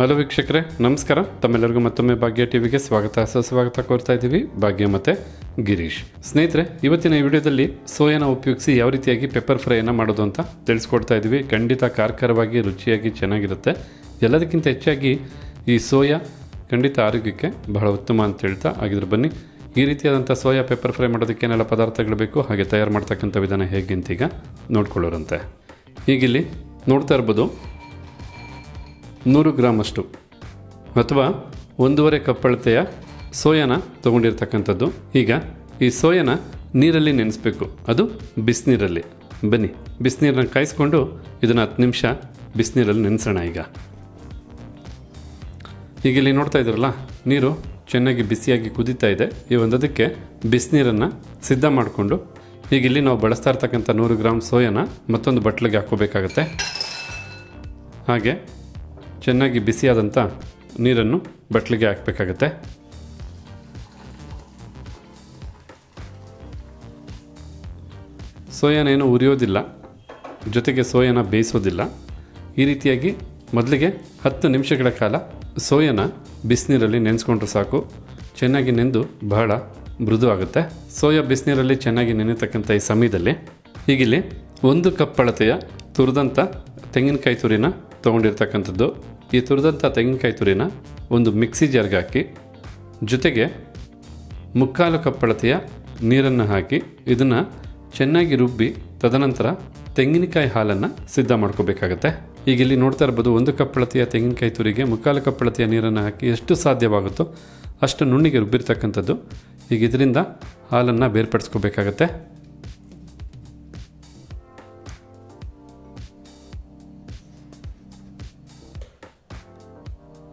Hello ವೀಕ್ಷಕರೇ, ನಮಸ್ಕಾರ. ತಮ್ಮೆಲ್ಲರಿಗೂ ಮತ್ತೊಮ್ಮೆ ಭಾಗ್ಯ ಟಿವಿಗೆ ಸ್ವಾಗತ. ಸುಸ್ವಾಗತ ಕೋರ್ತಾ ಇದ್ದೀವಿ. ಭಾಗ್ಯ ಮತ್ತೆ ಗಿರೀಶ್. ಸ್ನೇಹಿತರೆ, ಇವತ್ತಿನ ವಿಡಿಯೋದಲ್ಲಿ ಸೋಯಾನ ಉಪಯೋಗಿಸಿ ಯಾವ ರೀತಿಯಾಗಿ ಪೆಪ್ಪರ್ ಫ್ರೈಯನ್ನು ಮಾಡೋದು ಅಂತ ತಿಳಿಸ್ಕೊಡ್ತಾ ಇದ್ದೀವಿ. ಖಂಡಿತ ಕಾರ್ಕರವಾಗಿ, ರುಚಿಯಾಗಿ, ಚೆನ್ನಾಗಿರುತ್ತೆ. ಎಲ್ಲದಕ್ಕಿಂತ ಹೆಚ್ಚಾಗಿ ಈ ಸೋಯಾ ಖಂಡಿತ ಆರೋಗ್ಯಕ್ಕೆ ಬಹಳ ಉತ್ತಮ ಅಂತ ಹೇಳ್ತಾ ಹಾಗಿದ್ರೆ ಬನ್ನಿ. ಈ ರೀತಿಯಾದಂಥ ಸೋಯಾ ಪೆಪ್ಪರ್ ಫ್ರೈ ಮಾಡೋದಕ್ಕೆ ಏನೆಲ್ಲ ಪದಾರ್ಥಗಳು ಬೇಕು? ಹಾಗೆ ತಯಾರು ಮಾಡ್ತಕ್ಕಂಥ ವಿಧಾನ ಹೇಗೆ ಅಂತ ಈಗ ನೋಡ್ಕೊಳ್ಳೋರಂತೆ. ಈಗಿಲ್ಲಿ ನೋಡ್ತಾ ಇರ್ಬೋದು ನೂರು ಗ್ರಾಮ್ ಅಷ್ಟು ಅಥವಾ ಒಂದೂವರೆ ಕಪ್ ಅಳತೆಯ ಸೋಯಾನ ತೊಗೊಂಡಿರ್ತಕ್ಕಂಥದ್ದು. ಈಗ ಈ ಸೋಯಾನ ನೀರಲ್ಲಿ ನೆನೆಸ್ಬೇಕು. ಅದು ಬಿಸಿನೀರಲ್ಲಿ. ಬನ್ನಿ ಬಿಸಿನೀರನ್ನ ಕಾಯಿಸ್ಕೊಂಡು ಇದನ್ನು ಹತ್ತು ನಿಮಿಷ ಬಿಸಿನೀರಲ್ಲಿ ನೆನೆಸೋಣ ಈಗ. ಈಗ ಇಲ್ಲಿ ನೋಡ್ತಾ ಇದ್ದೀರಲ್ಲ, ನೀರು ಚೆನ್ನಾಗಿ ಬಿಸಿಯಾಗಿ ಕುದೀತಾ ಇದೆ. ಈ ಒಂದದಕ್ಕೆ ಬಿಸಿನೀರನ್ನು ಸಿದ್ಧ ಮಾಡಿಕೊಂಡು, ಈಗ ಇಲ್ಲಿ ನಾವು ಬಳಸ್ತಾ ಇರ್ತಕ್ಕಂಥ ನೂರು ಗ್ರಾಮ್ ಸೋಯಾನ ಮತ್ತೊಂದು ಬಟ್ಲಿಗೆ ಹಾಕೋಬೇಕಾಗತ್ತೆ ಹಾಗೆ ಚೆನ್ನಾಗಿ ಬಿಸಿಯಾದಂಥ ನೀರನ್ನು ಬಟ್ಲಿಗೆ ಹಾಕಬೇಕಾಗತ್ತೆ. ಸೋಯಾನೇನು ಉರಿಯೋದಿಲ್ಲ, ಜೊತೆಗೆ ಸೋಯಾನ ಬೇಯಿಸೋದಿಲ್ಲ. ಈ ರೀತಿಯಾಗಿ ಮೊದಲಿಗೆ ಹತ್ತು ನಿಮಿಷಗಳ ಕಾಲ ಸೋಯಾನ ಬಿಸಿನೀರಲ್ಲಿ ನೆನೆಸ್ಕೊಂಡ್ರೆ ಸಾಕು. ಚೆನ್ನಾಗಿ ನೆಂದು ಬಹಳ ಮೃದು ಆಗುತ್ತೆ ಸೋಯಾ ಬಿಸಿನೀರಲ್ಲಿ ಚೆನ್ನಾಗಿ ನೆನೆತಕ್ಕಂಥ ಈ ಸಮಯದಲ್ಲಿ ಹೀಗಿಲ್ಲಿ ಒಂದು ಕಪ್ ಅಳತೆಯ ತುರಿದಂಥ ತೆಂಗಿನಕಾಯಿ ತುರಿನ ತೊಗೊಂಡಿರ್ತಕ್ಕಂಥದ್ದು. ಈ ತುರಿದಂಥ ತೆಂಗಿನಕಾಯಿ ತುರಿನ ಒಂದು ಮಿಕ್ಸಿ ಜರ್ಗೆ ಹಾಕಿ, ಜೊತೆಗೆ ಮುಕ್ಕಾಲು ಕಪ್ಪಳತೆಯ ನೀರನ್ನು ಹಾಕಿ ಇದನ್ನು ಚೆನ್ನಾಗಿ ರುಬ್ಬಿ ತದನಂತರ ತೆಂಗಿನಕಾಯಿ ಹಾಲನ್ನು ಸಿದ್ಧ ಮಾಡ್ಕೋಬೇಕಾಗತ್ತೆ. ಈಗ ಇಲ್ಲಿ ನೋಡ್ತಾ ಇರ್ಬೋದು ಒಂದು ಕಪ್ಪಳತೆಯ ತೆಂಗಿನಕಾಯಿ ತುರಿಗೆ ಮುಕ್ಕಾಲು ಕಪ್ಪಳತೆಯ ನೀರನ್ನು ಹಾಕಿ ಎಷ್ಟು ಸಾಧ್ಯವಾಗುತ್ತೋ ಅಷ್ಟು ನುಣ್ಣಿಗೆ ರುಬ್ಬಿರ್ತಕ್ಕಂಥದ್ದು. ಈಗ ಇದರಿಂದ ಹಾಲನ್ನು ಬೇರ್ಪಡಿಸ್ಕೋಬೇಕಾಗತ್ತೆ.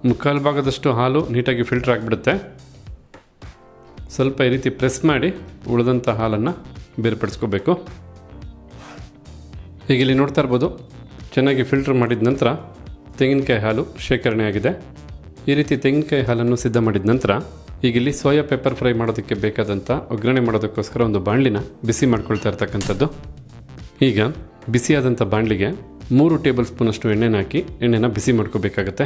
ಮುಕ್ಕಾಲು ಭಾಗದಷ್ಟು ಹಾಲು ನೀಟಾಗಿ ಫಿಲ್ಟರ್ ಆಗಿಬಿಡುತ್ತೆ. ಸ್ವಲ್ಪ ಈ ರೀತಿ ಪ್ರೆಸ್ ಮಾಡಿ ಉಳಿದಂಥ ಹಾಲನ್ನು ಬೇರ್ಪಡಿಸ್ಕೋಬೇಕು. ಈಗ ಇಲ್ಲಿ ನೋಡ್ತಾ ಇರ್ಬೋದು, ಚೆನ್ನಾಗಿ ಫಿಲ್ಟರ್ ಮಾಡಿದ ನಂತರ ತೆಂಗಿನಕಾಯಿ ಹಾಲು ಶೇಖರಣೆ ಆಗಿದೆ. ಈ ರೀತಿ ತೆಂಗಿನಕಾಯಿ ಹಾಲನ್ನು ಸಿದ್ಧ ಮಾಡಿದ ನಂತರ ಈಗ ಇಲ್ಲಿ ಸೋಯಾ ಪೆಪ್ಪರ್ ಫ್ರೈ ಮಾಡೋದಕ್ಕೆ ಬೇಕಾದಂಥ ಒಗ್ಗರಣೆ ಮಾಡೋದಕ್ಕೋಸ್ಕರ ಒಂದು ಬಾಣಲಿನ ಬಿಸಿ ಮಾಡ್ಕೊಳ್ತಾ ಇರ್ತಕ್ಕಂಥದ್ದು. ಈಗ ಬಿಸಿಯಾದಂಥ ಬಾಣಲಿಗೆ ಮೂರು ಟೇಬಲ್ ಸ್ಪೂನಷ್ಟು ಎಣ್ಣೆನ ಹಾಕಿ ಎಣ್ಣೆನ ಬಿಸಿ ಮಾಡ್ಕೋಬೇಕಾಗತ್ತೆ.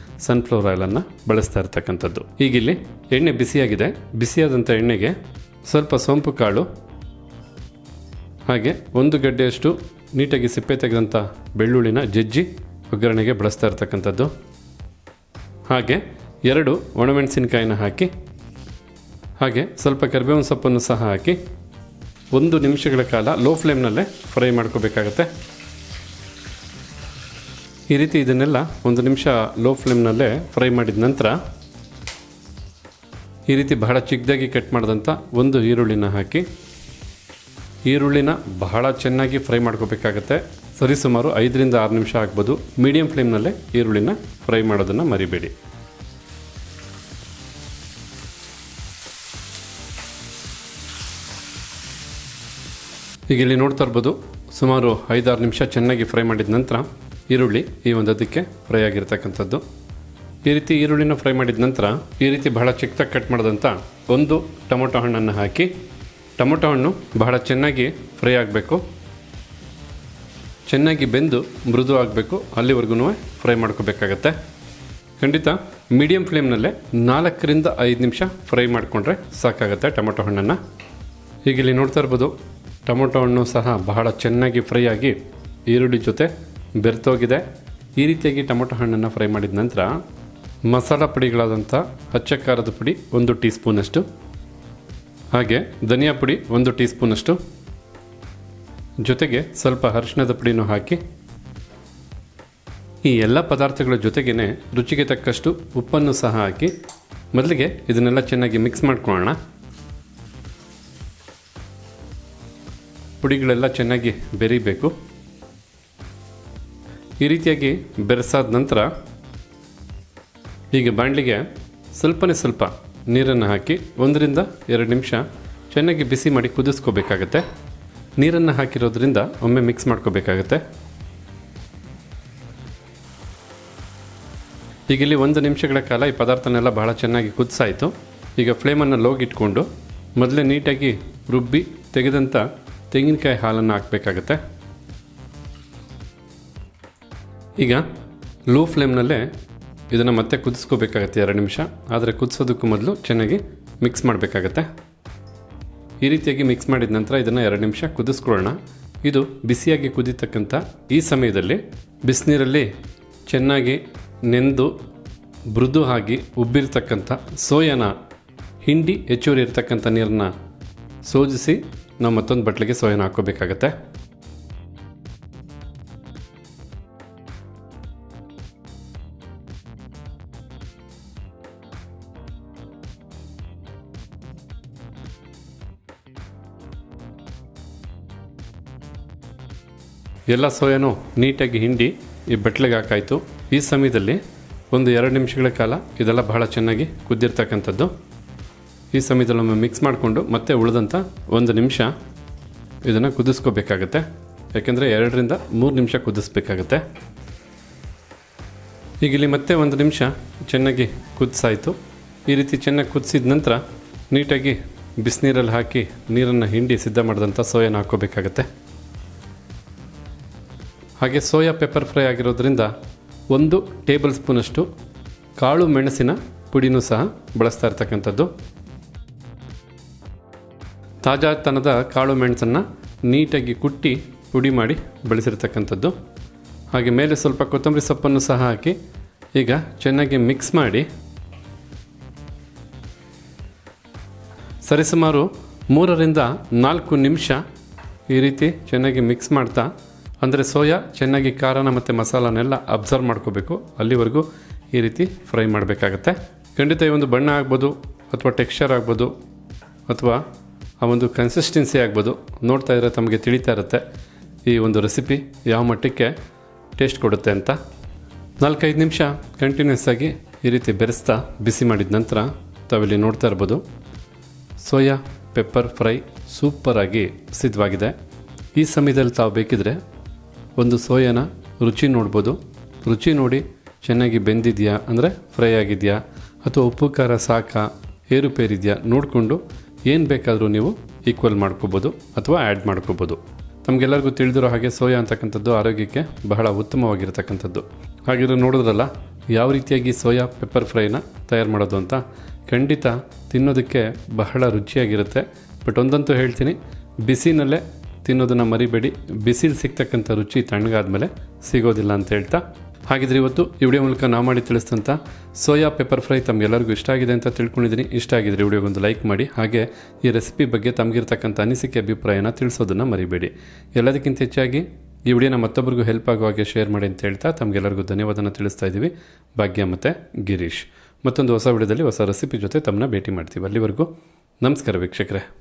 ಸನ್ಫ್ಲವರ್ ಆಯಿಲನ್ನು ಬಳಸ್ತಾ ಇರ್ತಕ್ಕಂಥದ್ದು. ಈಗಿಲ್ಲಿ ಎಣ್ಣೆ ಬಿಸಿಯಾಗಿದೆ. ಬಿಸಿಯಾದಂಥ ಎಣ್ಣೆಗೆ ಸ್ವಲ್ಪ ಸೋಂಪು ಕಾಳು, ಹಾಗೆ ಒಂದು ಗಡ್ಡೆಯಷ್ಟು ನೀಟಾಗಿ ಸಿಪ್ಪೆ ತೆಗೆದಂಥ ಬೆಳ್ಳುಳ್ಳಿನ ಜಜ್ಜಿ ಒಗ್ಗರಣೆಗೆ ಬಳಸ್ತಾ ಇರ್ತಕ್ಕಂಥದ್ದು. ಹಾಗೆ ಎರಡು ಒಣಮೆಣಸಿನಕಾಯಿನ ಹಾಕಿ, ಹಾಗೆ ಸ್ವಲ್ಪ ಕರಿಬೇವಿನ ಸೊಪ್ಪನ್ನು ಸಹ ಹಾಕಿ ಒಂದು ನಿಮಿಷಗಳ ಕಾಲ ಲೋ ಫ್ಲೇಮ್ನಲ್ಲೇ ಫ್ರೈ ಮಾಡ್ಕೋಬೇಕಾಗತ್ತೆ. ಈ ರೀತಿ ಇದನ್ನೆಲ್ಲ ಒಂದು ನಿಮಿಷ ಲೋ ಫ್ಲೇಮ್ನಲ್ಲೇ ಫ್ರೈ ಮಾಡಿದ ನಂತರ ಈ ರೀತಿ ಬಹಳ ಚಿಕ್ಕದಾಗಿ ಕಟ್ ಮಾಡಿದಂಥ ಒಂದು ಈರುಳ್ಳಿನ ಹಾಕಿ, ಈರುಳ್ಳಿನ ಬಹಳ ಚೆನ್ನಾಗಿ ಫ್ರೈ ಮಾಡ್ಕೋಬೇಕಾಗತ್ತೆ. ಸರಿಸುಮಾರು ಐದರಿಂದ ಆರು ನಿಮಿಷ ಆಗ್ಬೋದು. ಮೀಡಿಯಂ ಫ್ಲೇಮ್ನಲ್ಲೇ ಈರುಳ್ಳಿನ ಫ್ರೈ ಮಾಡೋದನ್ನು ಮರಿಬೇಡಿ. ಈಗ ಇಲ್ಲಿ ನೋಡ್ತಾ ಇರ್ಬೋದು, ಸುಮಾರು ಐದಾರು ನಿಮಿಷ ಚೆನ್ನಾಗಿ ಫ್ರೈ ಮಾಡಿದ ನಂತರ ಈರುಳ್ಳಿ ಈ ಒಂದದಕ್ಕೆ ಫ್ರೈ ಆಗಿರ್ತಕ್ಕಂಥದ್ದು. ಈ ರೀತಿ ಈರುಳ್ಳಿನ ಫ್ರೈ ಮಾಡಿದ ನಂತರ ಈ ರೀತಿ ಬಹಳ ಚಿಕ್ಕದಾಗಿ ಕಟ್ ಮಾಡಿದಂಥ ಒಂದು ಟೊಮೊಟೊ ಹಣ್ಣನ್ನು ಹಾಕಿ, ಟೊಮೊಟೊ ಹಣ್ಣು ಬಹಳ ಚೆನ್ನಾಗಿ ಫ್ರೈ ಆಗಬೇಕು. ಚೆನ್ನಾಗಿ ಬೆಂದು ಮೃದು ಆಗಬೇಕು. ಅಲ್ಲಿವರೆಗೂ ಫ್ರೈ ಮಾಡ್ಕೋಬೇಕಾಗತ್ತೆ. ಖಂಡಿತ ಮೀಡಿಯಂ ಫ್ಲೇಮ್ನಲ್ಲೇ ನಾಲ್ಕರಿಂದ ಐದು ನಿಮಿಷ ಫ್ರೈ ಮಾಡಿಕೊಂಡ್ರೆ ಸಾಕಾಗುತ್ತೆ ಟೊಮೊಟೊ ಹಣ್ಣನ್ನು. ಈಗ ಇಲ್ಲಿ ನೋಡ್ತಾ ಇರ್ಬೋದು, ಟೊಮೊಟೊ ಹಣ್ಣು ಸಹ ಬಹಳ ಚೆನ್ನಾಗಿ ಫ್ರೈ ಆಗಿ ಈರುಳ್ಳಿ ಜೊತೆ ಬೆರ್ತೋಗಿದೆ. ಈ ರೀತಿಯಾಗಿ ಟೊಮೊಟೊ ಹಣ್ಣನ್ನು ಫ್ರೈ ಮಾಡಿದ ನಂತರ ಮಸಾಲ ಪುಡಿಗಳಾದಂಥ ಹಚ್ಚ ಖಾರದ ಪುಡಿ ಒಂದು ಟೀ ಸ್ಪೂನಷ್ಟು ಹಾಗೆ ಧನಿಯಾ ಪುಡಿ ಒಂದು ಟೀ ಸ್ಪೂನಷ್ಟು ಜೊತೆಗೆ ಸ್ವಲ್ಪ ಅರಿಶಿಣದ ಪುಡಿನೂ ಹಾಕಿ. ಈ ಎಲ್ಲ ಪದಾರ್ಥಗಳ ಜೊತೆಗೇ ರುಚಿಗೆ ತಕ್ಕಷ್ಟು ಉಪ್ಪನ್ನು ಸಹ ಹಾಕಿ. ಮೊದಲಿಗೆ ಇದನ್ನೆಲ್ಲ ಚೆನ್ನಾಗಿ ಮಿಕ್ಸ್ ಮಾಡ್ಕೊಳ್ಳೋಣ. ಪುಡಿಗಳೆಲ್ಲ ಚೆನ್ನಾಗಿ ಬೆರಿಬೇಕು. ಈ ರೀತಿಯಾಗಿ ಬೆರೆಸಾದ ನಂತರ ಹೀಗೆ ಬಾಣಲಿಗೆ ಸ್ವಲ್ಪನೇ ಸ್ವಲ್ಪ ನೀರನ್ನು ಹಾಕಿ ಒಂದರಿಂದ ಎರಡು ನಿಮಿಷ ಚೆನ್ನಾಗಿ ಬಿಸಿ ಮಾಡಿ ಕುದಿಸ್ಕೋಬೇಕಾಗತ್ತೆ. ನೀರನ್ನು ಹಾಕಿರೋದ್ರಿಂದ ಒಮ್ಮೆ ಮಿಕ್ಸ್ ಮಾಡ್ಕೋಬೇಕಾಗತ್ತೆ. ಈಗ ಇಲ್ಲಿ ಒಂದು ನಿಮಿಷಗಳ ಕಾಲ ಈ ಪದಾರ್ಥನೆಲ್ಲ ಬಹಳ ಚೆನ್ನಾಗಿ ಕುದಿಸಾಯಿತು. ಈಗ ಫ್ಲೇಮನ್ನು ಲೋಗಿಟ್ಕೊಂಡು ಮೊದಲೇ ನೀಟಾಗಿ ರುಬ್ಬಿ ತೆಗೆದಂಥ ತೆಂಗಿನಕಾಯಿ ಹಾಲನ್ನು ಹಾಕಬೇಕಾಗತ್ತೆ. ಈಗ ಲೋ ಫ್ಲೇಮ್ನಲ್ಲೇ ಇದನ್ನು ಮತ್ತೆ ಕುದಿಸ್ಕೋಬೇಕಾಗತ್ತೆ ಎರಡು ನಿಮಿಷ. ಆದರೆ ಕುದಿಸೋದಕ್ಕೂ ಮೊದಲು ಚೆನ್ನಾಗಿ ಮಿಕ್ಸ್ ಮಾಡಬೇಕಾಗತ್ತೆ. ಈ ರೀತಿಯಾಗಿ ಮಿಕ್ಸ್ ಮಾಡಿದ ನಂತರ ಇದನ್ನು ಎರಡು ನಿಮಿಷ ಕುದಿಸ್ಕೊಳ್ಳೋಣ. ಇದು ಬಿಸಿಯಾಗಿ ಕುದಿತಕ್ಕಂಥ ಈ ಸಮಯದಲ್ಲಿ ಬಿಸಿನೀರಲ್ಲಿ ಚೆನ್ನಾಗಿ ನೆಂದು ಮೃದು ಆಗಿ ಉಬ್ಬಿರ್ತಕ್ಕಂಥ ಸೋಯಾನ ಹಿಂಡಿ ಹೆಚ್ಚುವರಿ ಇರ್ತಕ್ಕಂಥ ನೀರನ್ನ ಸೋಜಿಸಿ ನಾವು ಮತ್ತೊಂದು ಬಟ್ಲಿಗೆ ಸೋಯಾನ ಹಾಕೋಬೇಕಾಗತ್ತೆ ಎಲ್ಲ ಸೋಯಾನು ನೀಟಾಗಿ ಹಿಂಡಿ ಈ ಬಟ್ಲಿಗೆ ಹಾಕಾಯಿತು. ಈ ಸಮಯದಲ್ಲಿ ಒಂದು ಎರಡು ನಿಮಿಷಗಳ ಕಾಲ ಇದೆಲ್ಲ ಬಹಳ ಚೆನ್ನಾಗಿ ಕುದ್ದಿರ್ತಕ್ಕಂಥದ್ದು. ಈ ಸಮಯದಲ್ಲಿ ಒಮ್ಮೆ ಮಿಕ್ಸ್ ಮಾಡಿಕೊಂಡು ಮತ್ತೆ ಉಳಿದಂಥ ಒಂದು ನಿಮಿಷ ಇದನ್ನು ಕುದಿಸ್ಕೋಬೇಕಾಗತ್ತೆ. ಯಾಕೆಂದರೆ ಎರಡರಿಂದ ಮೂರು ನಿಮಿಷ ಕುದಿಸ್ಬೇಕಾಗತ್ತೆ. ಈಗ ಇಲ್ಲಿ ಮತ್ತೆ ಒಂದು ನಿಮಿಷ ಚೆನ್ನಾಗಿ ಕುದಿಸಾಯಿತು. ಈ ರೀತಿ ಚೆನ್ನಾಗಿ ಕುದಿಸಿದ ನಂತರ ನೀಟಾಗಿ ಬಿಸಿನೀರಲ್ಲಿ ಹಾಕಿ ನೀರನ್ನು ಹಿಂಡಿ ಸಿದ್ಧ ಮಾಡಿದಂಥ ಸೋಯಾನ ಹಾಕ್ಕೋಬೇಕಾಗತ್ತೆ. ಹಾಗೆ ಸೋಯಾ ಪೆಪ್ಪರ್ ಫ್ರೈ ಆಗಿರೋದ್ರಿಂದ ಒಂದು ಟೇಬಲ್ ಸ್ಪೂನಷ್ಟು ಕಾಳು ಮೆಣಸಿನ ಪುಡಿನೂ ಸಹ ಬಳಸ್ತಾ ಇರ್ತಕ್ಕಂಥದ್ದು. ತಾಜಾತನದ ಕಾಳು ಮೆಣಸನ್ನು ನೀಟಾಗಿ ಕುಟ್ಟಿ ಪುಡಿ ಮಾಡಿ ಬಳಸಿರ್ತಕ್ಕಂಥದ್ದು. ಹಾಗೆ ಮೇಲೆ ಸ್ವಲ್ಪ ಕೊತ್ತಂಬರಿ ಸೊಪ್ಪನ್ನು ಸಹ ಹಾಕಿ ಈಗ ಚೆನ್ನಾಗಿ ಮಿಕ್ಸ್ ಮಾಡಿ ಸರಿಸುಮಾರು ಮೂರರಿಂದ ನಾಲ್ಕು ನಿಮಿಷ ಈ ರೀತಿ ಚೆನ್ನಾಗಿ ಮಿಕ್ಸ್ ಮಾಡ್ತಾ ಅಂದರೆ ಸೋಯಾ ಚೆನ್ನಾಗಿ ಖಾರನ ಮತ್ತು ಮಸಾಲನೆಲ್ಲ ಅಬ್ಸರ್ವ್ ಮಾಡ್ಕೋಬೇಕು. ಅಲ್ಲಿವರೆಗೂ ಈ ರೀತಿ ಫ್ರೈ ಮಾಡಬೇಕಾಗತ್ತೆ. ಖಂಡಿತ ಈ ಒಂದು ಬಣ್ಣ ಆಗ್ಬೋದು, ಅಥವಾ ಟೆಕ್ಸ್ಚರ್ ಆಗ್ಬೋದು, ಅಥವಾ ಆ ಒಂದು ಕನ್ಸಿಸ್ಟೆನ್ಸಿ ಆಗ್ಬೋದು. ನೋಡ್ತಾ ಇದ್ರೆ ತಮಗೆ ತಿಳಿತಾ ಇರುತ್ತೆ ಈ ಒಂದು ರೆಸಿಪಿ ಯಾವ ಮಟ್ಟಕ್ಕೆ ಟೇಸ್ಟ್ ಕೊಡುತ್ತೆ ಅಂತ. ನಾಲ್ಕೈದು ನಿಮಿಷ ಕಂಟಿನ್ಯೂಸ್ ಆಗಿ ಈ ರೀತಿ ಬೆರೆಸ್ತಾ ಬಿಸಿ ಮಾಡಿದ ನಂತರ ತಾವಿಲ್ಲಿ ನೋಡ್ತಾ ಇರ್ಬೋದು. ಸೋಯಾ ಪೆಪ್ಪರ್ ಫ್ರೈ ಸೂಪರಾಗಿ ಸಿದ್ಧವಾಗಿದೆ. ಈ ಸಮಯದಲ್ಲಿ ತಾವು ಬೇಕಿದ್ರೆ ಒಂದು ಸೋಯಾನ ರುಚಿ ನೋಡ್ಬೋದು. ರುಚಿ ನೋಡಿ ಚೆನ್ನಾಗಿ ಬೆಂದಿದೆಯಾ? ಅಂದರೆ ಫ್ರೈ ಆಗಿದೆಯಾ? ಅಥವಾ ಉಪ್ಪು, ಖಾರ, ಸಾಕ ಏರುಪೇರಿದೆಯಾ ನೋಡಿಕೊಂಡು ಏನು ಬೇಕಾದರೂ ನೀವು ಈಕ್ವಲ್ ಮಾಡ್ಕೋಬೋದು ಅಥವಾ ಆ್ಯಡ್ ಮಾಡ್ಕೋಬೋದು. ನಮಗೆಲ್ಲರಿಗೂ ತಿಳಿದಿರೋ ಹಾಗೆ ಸೋಯಾ ಅಂತಕ್ಕಂಥದ್ದು ಆರೋಗ್ಯಕ್ಕೆ ಬಹಳ ಉತ್ತಮವಾಗಿರತಕ್ಕಂಥದ್ದು. ಹಾಗಿದ್ರೆ ನೋಡಿದ್ರಲ್ಲ, ಯಾವ ರೀತಿಯಾಗಿ ಸೋಯಾ ಪೆಪ್ಪರ್ ಫ್ರೈನ ತಯಾರು ಮಾಡೋದು ಅಂತ? ಖಂಡಿತ ತಿನ್ನೋದಕ್ಕೆ ಬಹಳ ರುಚಿಯಾಗಿರುತ್ತೆ. ಬಟ್ ಒಂದಂತೂ ಹೇಳ್ತೀನಿ, ಬಿಸಿನಲ್ಲೇ ತಿನ್ನೋದನ್ನು ಮರಿಬೇಡಿ. ಬಿಸಿಲು ಸಿಗ್ತಕ್ಕಂಥ ರುಚಿ ತಣ್ಣಗಾದ್ಮೇಲೆ ಸಿಗೋದಿಲ್ಲ ಅಂತ ಹೇಳ್ತಾ. ಹಾಗಿದ್ರೆ ಇವತ್ತು ಈ ವಿಡಿಯೋ ಮೂಲಕ ನಾವು ಮಾಡಿ ತಿಳಿಸಿದಂಥ ಸೋಯಾ ಪೆಪ್ಪರ್ ಫ್ರೈ ತಮಗೆಲ್ಲರಿಗೂ ಇಷ್ಟ ಆಗಿದೆ ಅಂತ ತಿಳ್ಕೊಂಡಿದ್ದೀನಿ. ಇಷ್ಟ ಆಗಿದ್ರೆ ವಿಡಿಯೋಗೊಂದು ಲೈಕ್ ಮಾಡಿ. ಹಾಗೆ ಈ ರೆಸಿಪಿ ಬಗ್ಗೆ ತಮಗಿರ್ತಕ್ಕಂಥ ಅನಿಸಿಕೆ, ಅಭಿಪ್ರಾಯನ ತಿಳಿಸೋದನ್ನು ಮರಿಬೇಡಿ. ಎಲ್ಲದಕ್ಕಿಂತ ಹೆಚ್ಚಾಗಿ ಈ ವಿಡಿಯೋನ ಮತ್ತೊಬ್ಬರಿಗೂ ಹೆಲ್ಪ್ ಆಗುವ ಹಾಗೆ ಶೇರ್ ಮಾಡಿ ಅಂತ ಹೇಳ್ತಾ ತಮಗೆಲ್ಲರಿಗೂ ಧನ್ಯವಾದನ ತಿಳಿಸ್ತಾ ಇದ್ದೀವಿ. ಭಾಗ್ಯ ಮತ್ತು ಗಿರೀಶ್. ಮತ್ತೊಂದು ಹೊಸ ವಿಡಿಯೋದಲ್ಲಿ ಹೊಸ ರೆಸಿಪಿ ಜೊತೆ ತಮ್ಮನ್ನ ಭೇಟಿ ಮಾಡ್ತೀವಿ. ಅಲ್ಲಿವರೆಗೂ ನಮಸ್ಕಾರ ವೀಕ್ಷಕರೇ.